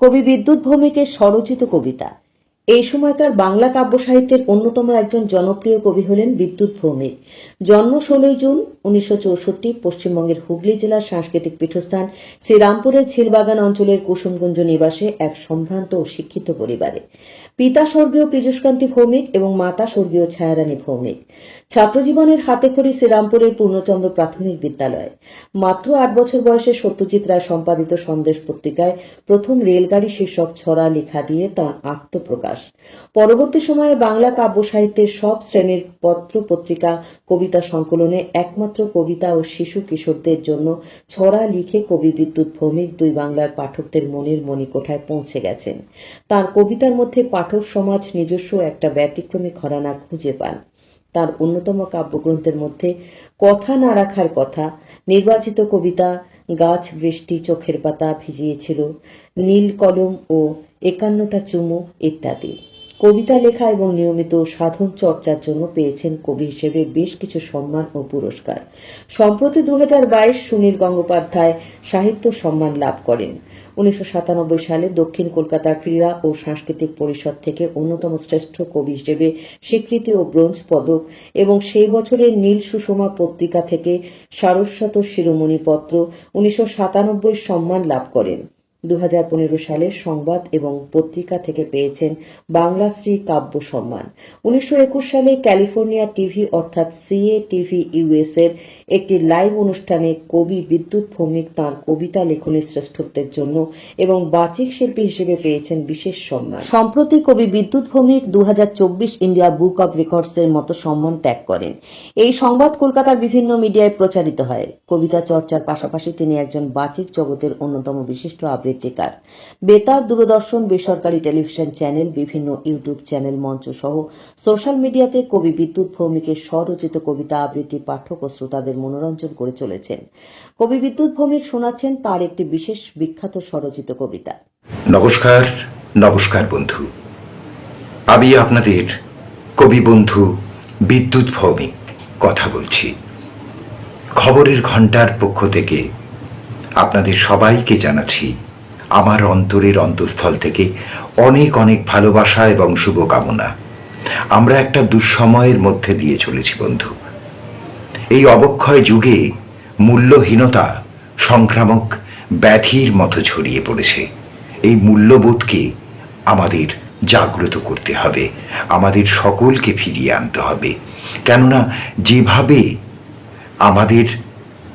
কবি বিদ্যুৎ ভৌমিকের স্বরচিত কবিতা। এই সময়কার বাংলা কাব্য সাহিত্যের অন্যতম একজন জনপ্রিয় কবি হলেন বিদ্যুৎ ভৌমিক। জন্ম ষোলোই জুন, উনিশশো চৌষট্টি, পশ্চিমবঙ্গের হুগলি জেলার সাংস্কৃতিক পীঠস্থান শ্রীরামপুরের ঝিলবাগান অঞ্চলের কুসুমকুঞ্জ নিবাসে এক সম্ভ্রান্ত ও শিক্ষিত পরিবারে। পিতা স্বর্গীয় পীযুষকান্তি ভৌমিক এবং মাতা স্বর্গীয় ছায়ারানী ভৌমিক। ছাত্রজীবনের হাতেখড়ি শ্রীরামপুরের পূর্ণচন্দ্র প্রাথমিক বিদ্যালয়। মাত্র আট বছর বয়সে সত্যজিৎ রায় সম্পাদিত সন্দেশ পত্রিকায় প্রথম রেলগাড়ি শীর্ষক ছড়া লেখা দিয়ে তাঁর আত্মপ্রকাশ। পরবর্তী সময়ে বাংলা কাব্য সাহিত্যের সব শ্রেণির পত্র পত্রিকা, কবিতা সংকলনে একমাত্র কবিতা ও শিশু কিশোরদের জন্য ছড়া লিখে কবি বিদ্যুৎ ভৌমিক দুই বাংলার পাঠকদের মনের মণিকোঠায় পৌঁছে গেছেন। তার কবিতার মধ্যে পাঠক সমাজ নিজস্ব একটা ব্যতিক্রমী ঘরানা খুঁজে পান। তার অন্যতম কাব্যগ্রন্থের মধ্যে কথা না রাখার কথা নির্বাচিত কবিতা গাছ বৃষ্টি চোখের পাতা ভিজিয়েছিল নীল কলম ও একান্নটা চুমু ইত্যাদি। কবিতা লেখা এবং নিয়মিত সাধন চর্চার জন্য পেয়েছেন কবি হিসেবে বেশ কিছু সম্মান ও পুরস্কার। সম্প্রতি দু সুনীল গঙ্গোপাধ্যায় সাহিত্য সম্মান লাভ করেন। উনিশশো সাতানব্বই সালে দক্ষিণ কলকাতা ক্রীড়া ও সাংস্কৃতিক পরিষদ থেকে অন্যতম শ্রেষ্ঠ কবি হিসেবে স্বীকৃতি ও ব্রোঞ্জ পদক এবং সেই বছরের নীল সুষমা পত্রিকা থেকে সারস্বত শিরোমণি পত্র উনিশশো সাতানব্বই সম্মান লাভ করেন। দু হাজার পনেরো সালে সংবাদ এবং পত্রিকা থেকে পেয়েছেন বাংলাশ্রী কাব্য সম্মান। উনিশশো সালে ক্যালিফোর্নিয়া টিভি অর্থাৎ সিএ টিভি ইউএস এর একটি লাইভ অনুষ্ঠানে কবি বিদ্যুৎ ভৌমিক তাঁর কবিতা লেখনের শ্রেষ্ঠত্বের জন্য এবং বাচিক শিল্পী হিসেবে পেয়েছেন বিশেষ সম্মান। সম্প্রতি কবি বিদ্যুৎ ভৌমিক দু হাজার চব্বিশ ইন্ডিয়া বুক অব রেকর্ডস এর মতো সম্মান ত্যাগ করেন। এই সংবাদ কলকাতার বিভিন্ন মিডিয়ায় প্রচারিত হয়। কবিতা চর্চার পাশাপাশি তিনি একজন বাচিক জগতের অন্যতম বিশিষ্ট আবৃত্তিকার বেতার দূরদর্শন, বেসরকারি টেলিভিশন চ্যানেল, বিভিন্ন ইউটিউব চ্যানেল, মঞ্চ সহ সোশ্যাল মিডিয়াতে কবি বিদ্যুৎ ভৌমিকের স্বরচিত কবিতা, আবৃত্তি, পাঠক ও শ্রোতাদের মনোরঞ্জন করে চলেছেন। কবি বিদ্যুৎ ভৌমিক শোনাচ্ছেন তার একটি বিশেষ বিখ্যাত স্বরচিত কবিতা। নমস্কার নমস্কার বন্ধু। আমি আপনাদের কবি বন্ধু বিদ্যুৎ ভৌমিক কথা বলছি। খবরের ঘণ্টার পক্ষ থেকে আপনাদের সবাইকে জানাচ্ছি আমার অন্তরের অন্তঃস্থল থেকে অনেক অনেক ভালোবাসা এবং শুভকামনা আমরা একটা দুঃসময়ের মধ্যে দিয়ে চলেছি, বন্ধু। এই অবক্ষয় যুগে মূল্যহীনতা, সংক্রামক ব্যাধির মতো ছড়িয়ে পড়েছে। এই মূল্যবোধকে আমাদের জাগ্রত করতে হবে, আমাদের সকলকে ফিরিয়ে আনতে হবে। কেননা, যেভাবে আমাদের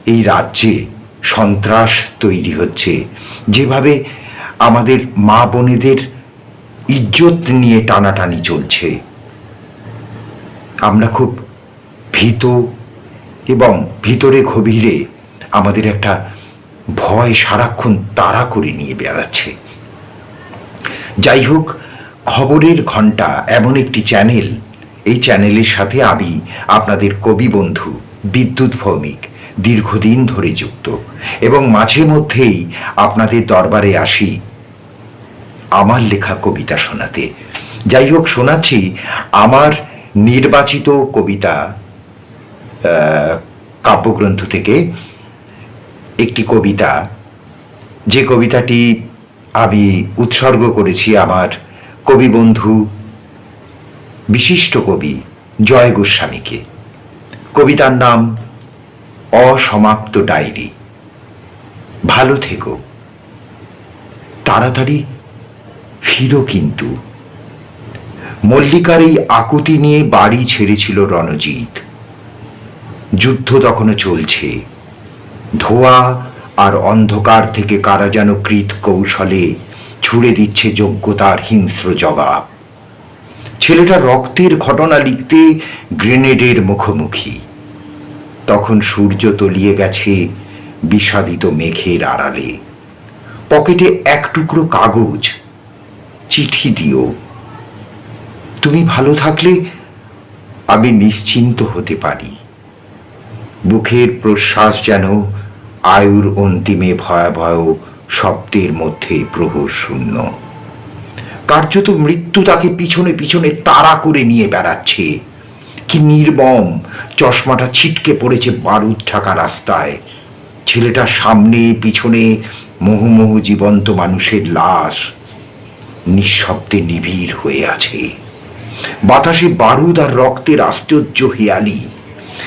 এই রাজ্যে সন্ত্রাস তৈরি হচ্ছে। যেভাবে আমাদের মা বোনেদের ইজ্জত নিয়ে টানাটানি চলছে। আমরা খুব ভীত এবং ভিতরে গভীরে আমাদের একটা ভয় সারাক্ষণ তাড়া করে নিয়ে বেড়াচ্ছে। যাই হোক, খবরের ঘণ্টা এমন একটি চ্যানেল। এই চ্যানেলের সাথে আমি আপনাদের কবি বন্ধু বিদ্যুৎ ভৌমিক দীর্ঘদিন ধরে যুক্ত। এবং মাঝে মধ্যেই আপনাদের দরবারে আসি আমার লেখা কবিতা শোনাতে। যাই হোক, শোনাচ্ছি আমার নির্বাচিত কবিতা কাব্যগ্রন্থ থেকে একটি কবিতা। যে কবিতাটি আমি উৎসর্গ করেছি আমার কবি বন্ধু বিশিষ্ট কবি জয় গোস্বামীকে। কবিতার নাম অসমাপ্ত ডায়েরি। ভালো থেকো। তাড়াতাড়ি ফিরো কিন্তু। মল্লিকার এই আকুতি নিয়ে বাড়ি ছেড়েছিল রণজিৎ। যুদ্ধ তখনও চলছে। ধোয়া আর অন্ধকার থেকে কারা যেন কৃত কৌশলে ছুড়ে দিচ্ছে যোগ্যতার হিংস্র জবাব। ছেলেটা রক্তের ঘটনা লিখতে গ্রেনেডের মুখোমুখি। তখন সূর্য তলিয়ে গেছে বিষাদিত মেঘের আড়ালে। পকেটে এক টুকরো কাগজ, চিঠি দিও। তুমি ভালো থাকলে আমি নিশ্চিন্ত হতে পারি। বুকের প্রশ্বাস যেন আয়ুর অন্তিমে ভয়াবহ শব্দের মধ্যে প্রহর শূন্য। কার্যত মৃত্যু তাকে পিছনে পিছনে তাড়া করে নিয়ে বেড়াচ্ছে। কি নির্মম চশমাটা ছিটকে পড়েছে বারুদ ঢাকা রাস্তায়। ছেলেটা সামনে, পিছনে মুহুমুহু জীবন্ত মানুষের লাশ। নিঃশব্দে নিবিড় হয়ে আছে। বাতাসে বারুদ আর রক্তের আশ্চর্য হেয়ালি।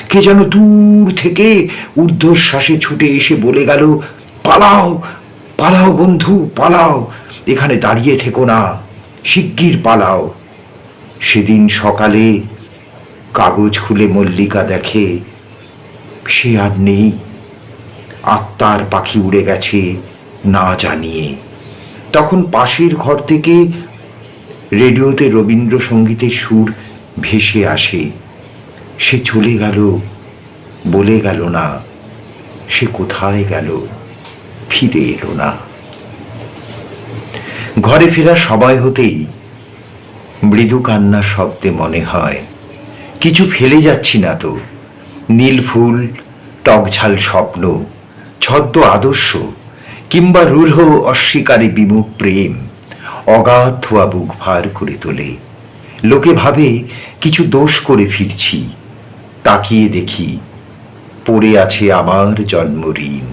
কে যেন দূর থেকে ঊর্ধ্বশ্বাসে ছুটে এসে বলে গেল, পালাও পালাও বন্ধু, পালাও। এখানে দাঁড়িয়ে থেকো না, শিগগির পালাও। সেদিন সকালে কাগজ খুলে মল্লিকা দেখে, সে আর নেই। আত্মার পাখি উড়ে গেছে না জানিয়ে। তখন পাশের ঘর থেকে রেডিওতে রবীন্দ্রসঙ্গীতের সুর ভেসে আসে। সে চলে গেল, বলে গেল না। সে কোথায় গেল, ফিরে এলো না। ঘরে ফেরা সবাই হতেই মৃদু কান্নার শব্দে মনে হয় কিছু ফেলে যাচ্ছি না তো। নীল ফুল, টকঝাল স্বপ্ন, ছদ্ম আদর্শ, কিংবা রূঢ় অস্বীকারে বিমুখ প্রেম, অগাধ ধোয়া বুক ভার করে তোলে। লোকে ভাবে, কিছু দোষ করে ফিরছি। তাকিয়ে দেখি, পড়ে আছে আমার জন্ম ঋণ,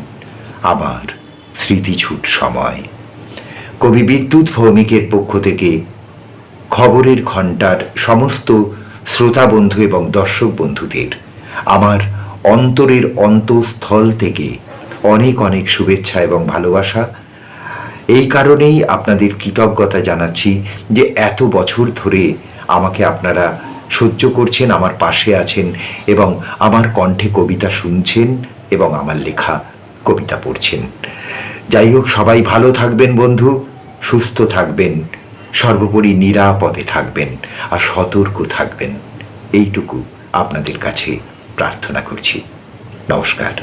আমার স্মৃতিছুট সময়। কবি বিদ্যুৎ ভৌমিকের পক্ষ থেকে খবরের ঘণ্টার সমস্ত শ্রোতা বন্ধু এবং দর্শক বন্ধুদের, আমার অন্তরের অন্তঃস্থল থেকে অনেক অনেক শুভেচ্ছা এবং ভালোবাসা। এই কারণেই আপনাদের কৃতজ্ঞতা জানাচ্ছি যে এত বছর ধরে আমাকে আপনারা সহ্য করছেন, আমার পাশে আছেন এবং আমার কণ্ঠে কবিতা শুনছেন এবং আমার লেখা কবিতা পড়ছেন। যাই হোক, সবাই ভালো থাকবেন বন্ধু, সুস্থ থাকবেন। সর্বোপরি নিরাপদে থাকবেন আর সতর্ক থাকবেন। এইটুকু আপনাদের কাছে প্রার্থনা করছি। নমস্কার।